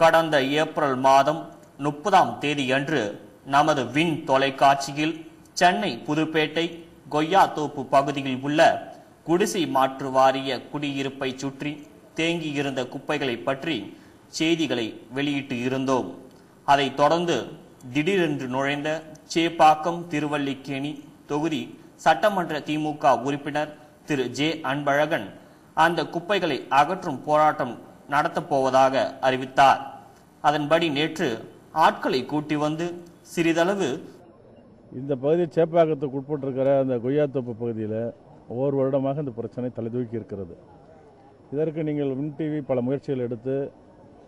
கடந்த ஏப்ரல் மாதம் முப்பதாம் தேதியன்று நமது வின் தொலைக்காட்சியில் சென்னை புதுப்பேட்டை கொய்யாத்தோப்பு பகுதியில் உள்ள குடிசை மாற்று வாரிய குடியிருப்பை சுற்றி தேங்கியிருந்த குப்பைகளை பற்றி செய்திகளை வெளியிட்டு இருந்தோம். அதைத் தொடர்ந்து திடீரென்று நுழைந்த சேப்பாக்கம் திருவல்லிக்கேணி தொகுதி சட்டமன்ற திமுக உறுப்பினர் திரு. ஜே. அன்பழகன் அந்த குப்பைகளை அகற்றும் போராட்டம் நடத்தப் போவதாக அறிவித்தார். அதன்படி நேற்று ஆட்களை கூட்டி வந்து சிறிதளவு இந்த பகுதி சேப்பாக்கத்துக்கு உட்பட்டிருக்கிற அந்த கொய்யாத்தோப்பு பகுதியில் ஒவ்வொரு வருடமாக இந்த பிரச்சனை தலைதூக்கி இருக்கிறது. இதற்கு நீங்கள் வின் டிவி பல முயற்சிகள் எடுத்து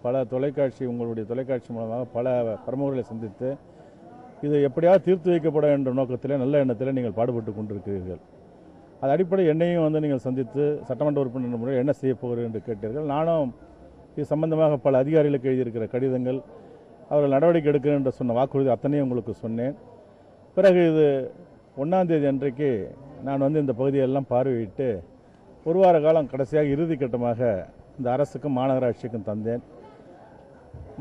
பல தொலைக்காட்சி உங்களுடைய தொலைக்காட்சி மூலமாக பல பிரமுகர்களை சந்தித்து இது எப்படியாவது தீர்த்து வைக்கப்பட என்ற நோக்கத்திலே நல்ல எண்ணத்தில் நீங்கள் பாடுபட்டு கொண்டிருக்கிறீர்கள். அது அடிப்படை என்னையும் வந்து நீங்கள் சந்தித்து சட்டமன்ற உறுப்பினர் முறை என்ன செய்ய போகிறீர்கள் என்று கேட்டீர்கள். நானும் இது சம்பந்தமாக பல அதிகாரிகளுக்கு எழுதியிருக்கிற கடிதங்கள் அவர்கள் நடவடிக்கை எடுக்கிறேன் என்று சொன்ன வாக்குறுதி அத்தனையும் உங்களுக்கு சொன்னேன். பிறகு இது ஒன்றாந்தேதி அன்றைக்கு நான் வந்து இந்த பகுதியெல்லாம் பார்வையிட்டு ஒரு வார காலம் கடைசியாக இறுதி கட்டமாக இந்த அரசுக்கும் மாநகராட்சிக்கும் தந்தேன்.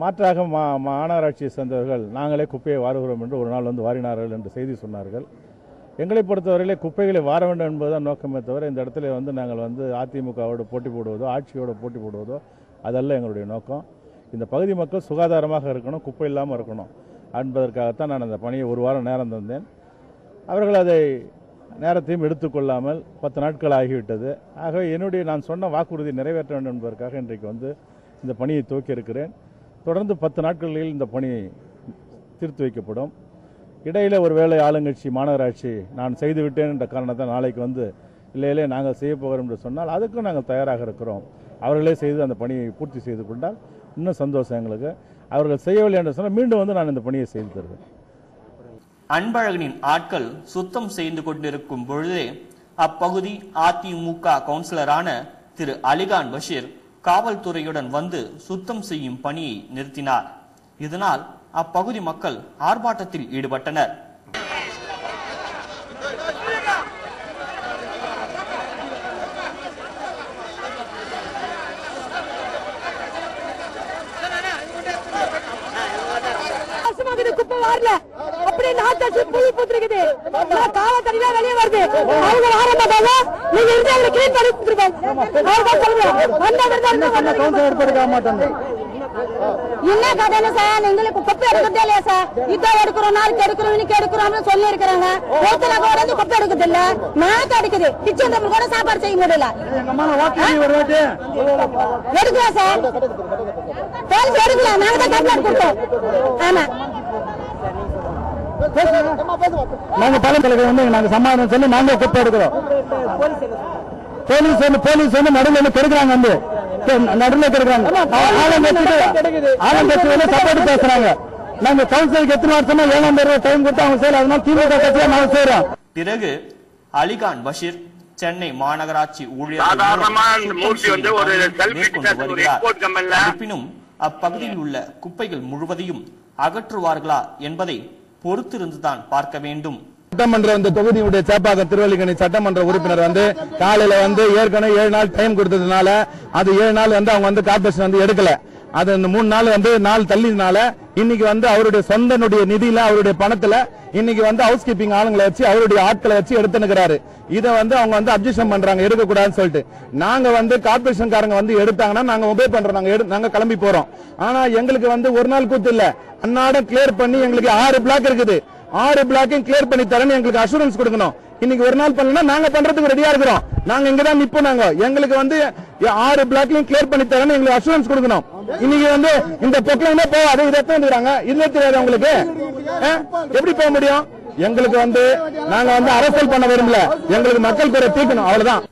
மாற்றாக மா மாநகராட்சியை சேர்ந்தவர்கள் நாங்களே குப்பையை வாருகிறோம் என்று ஒரு நாள் வந்து வாரினார்கள் என்று செய்தி சொன்னார்கள். எங்களை பொறுத்தவரையிலே குப்பைகளை வார வேண்டும் என்பதுதான் நோக்கமே தவிர இந்த இடத்துல வந்து நாங்கள் வந்து அதிமுகவோடு போட்டி போடுவதோ ஆட்சியோடு போட்டி போடுவதோ அதல்ல எங்களுடைய நோக்கம். இந்த பகுதி மக்கள் சுகாதாரமாக இருக்கணும் குப்பை இல்லாமல் இருக்கணும் என்பதற்காகத்தான் நான் அந்த பணியை ஒரு வாரம் நேரம் தந்தேன். அவர்கள் அதை நேரத்தையும் எடுத்துக்கொள்ளாமல் பத்து நாட்கள் ஆகிவிட்டது. ஆகவே என்னுடைய நான் சொன்ன வாக்குறுதி நிறைவேற்ற வேண்டும் என்பதற்காக இன்றைக்கு வந்து இந்த பணியை துவக்கி இருக்கிறேன் தொடர்ந்து பத்து நாட்களில் இந்த பணி தீர்த்து வைக்கப்படும். இடையில ஒருவேளை ஆளுங்கட்சி மாநகராட்சி நான் செய்து விட்டேன் என்ற காரணத்தை நாளைக்கு வந்து இல்லை இல்லை நாங்கள் செய்ய போகிறோம் என்று சொன்னால் அதுக்கும் நாங்கள் தயாராக இருக்கிறோம். அவர்களே செய்து அந்த பணியை பூர்த்தி செய்து கொண்டால் இன்னும் சந்தோஷம் எங்களுக்கு. அவர்கள் செய்யவில்லை என்று சொன்னால் மீண்டும் வந்து நான் இந்த பணியை செய்து தருவேன். அன்பழகனின் ஆட்கள் சுத்தம் செய்து கொண்டிருக்கும் பொழுதே அப்பகுதி அதிமுக கவுன்சிலரான திரு. அலிகான் பஷீர் காவல்துறையுடன் வந்து சுத்தம் செய்யும் பணியை நிறுத்தினார். இதனால் அப்பகுதி மக்கள் ஆர்ப்பாட்டத்தில் ஈடுபட்டனர். வரல. அப்படியே நாத்தாச்சு புழு பூத்துருக்குது. காவல்துறையில வெளியே வருது. அவங்க வர மாட்டாங்க நீங்க இருந்து அவங்களை கிளீன் பண்ணி கொடுத்துருக்கோம். அவங்க சொல்லுங்க. வந்தா ஏற்படுத்த மாட்டேன் என்ன கதைன்னு சார்? எங்களுக்கு குப்பை எடுக்கிறதே இல்லையா சார்? இதோ எடுக்கிறோம் நாளைக்கு எடுக்கிறோம் இன்னைக்கு எடுக்கிறோம்னு சொல்லி இருக்கிறாங்க ஒருத்தர கூட வந்து குப்பை எடுக்கிறது இல்ல. நாக்கு அடிக்குது. கிச்சன் கூட சாப்பாடு செய்ய முடியல. எடுக்கலாம் சார்? போலீஸ் எடுக்கலாம் நாங்க தான் கம்ப்ளைண்ட் கொடுத்தோம். ஆமா. நாங்க தலைமைக்கு வந்து நாங்க சமாதானம் சொல்லி நாங்க குப்பை எடுக்கிறோம். போலீஸ் வந்து போலீஸ் வந்து நடுவில் வந்து கெடுக்கிறாங்க வந்து. நடுவில் கெடுக்கிறாங்க ஆளுங்கட்சி ஆளுங்கட்சி வந்து சப்போர்ட் பேசுறாங்க. நாங்க கவுன்சிலுக்கு எத்தனை வருஷமா ஏழாம் பேர் டைம் கொடுத்து அவங்க செய்யல. அதனால திமுக கட்சியா நாங்க செய்யறோம். பிறகு அலிகான் பஷீர் சென்னை மாநகராட்சி ல. இருப்பினும் அப்பகுதியில் உள்ள குப்பைகள் முழுவதையும் அகற்றுவார்களா என்பதை பொறுத்திருந்துதான் பார்க்க வேண்டும். சட்டமன்ற இந்த தொகுதியுடைய சேப்பாக்கம் திருவல்லிக்கணி சட்டமன்ற உறுப்பினர் வந்து காலையில வந்து ஏற்கனவே ஏழு நாள் டைம் கொடுத்ததுனால அது ஏழு நாள் வந்து அவங்க வந்து கார்பரேஷன் வந்து எடுக்கல. அது இந்த மூணு நாள் வந்து நாள் தள்ளினால இன்னைக்கு வந்து அவருடைய சொந்தனுடைய நிதியில அவருடைய பணத்துல இன்னைக்கு வந்து ஹவுஸ் கீப்பிங் ஆளுங்களை வச்சு அவருடைய ஆட்களை வச்சு எடுத்துனுக்கிறாரு இதை வந்து அவங்க வந்து அப்ஜெக்ஷன் பண்றாங்க எடுக்க கூடாதுன்னு சொல்லிட்டு. நாங்க வந்து கார்பரேஷன்காரங்க வந்து எடுத்தாங்கன்னா நாங்க ஒபே பண்றோம். நாங்க எடு- நாங்க கிளம்பி போறோம். ஆனா எங்களுக்கு வந்து ஒரு நாள் கூத்து இல்ல. அன்னாட கிளியர் பண்ணி எங்களுக்கு ஆறு பிளாக் இருக்குது. ஆறு பிளாக்கையும் கிளியர் பண்ணி தரேன்னு எங்களுக்கு அசூரன்ஸ் கொடுக்கணும். இன்னைக்கு ஒரு நாள் பண்ணலன்னா நாங்க பண்றதுக்கு ரெடியா இருக்கிறோம். நாங்க இங்க தான் நிப்போம் நாங்க. எங்களுக்கு வந்து ஆறு பிளாக்லயும் கிளியர் பண்ணி தரேன்னு எங்களுக்கு அசூரன்ஸ் கொடுக்கணும். இன்னைக்கு வந்து இந்த பொக்கலையுமே போகாது இதை எத்தனை வந்துடுறாங்க. இதுல தெரியாது உங்களுக்கு? ஆ? எப்படி போக முடியும்? எங்களுக்கு வந்து நாங்க வந்து அரசியல் பண்ண விரும்பல. எங்களுக்கு மக்கள் பேரை தீர்க்கணும். அவ்வளவுதான்.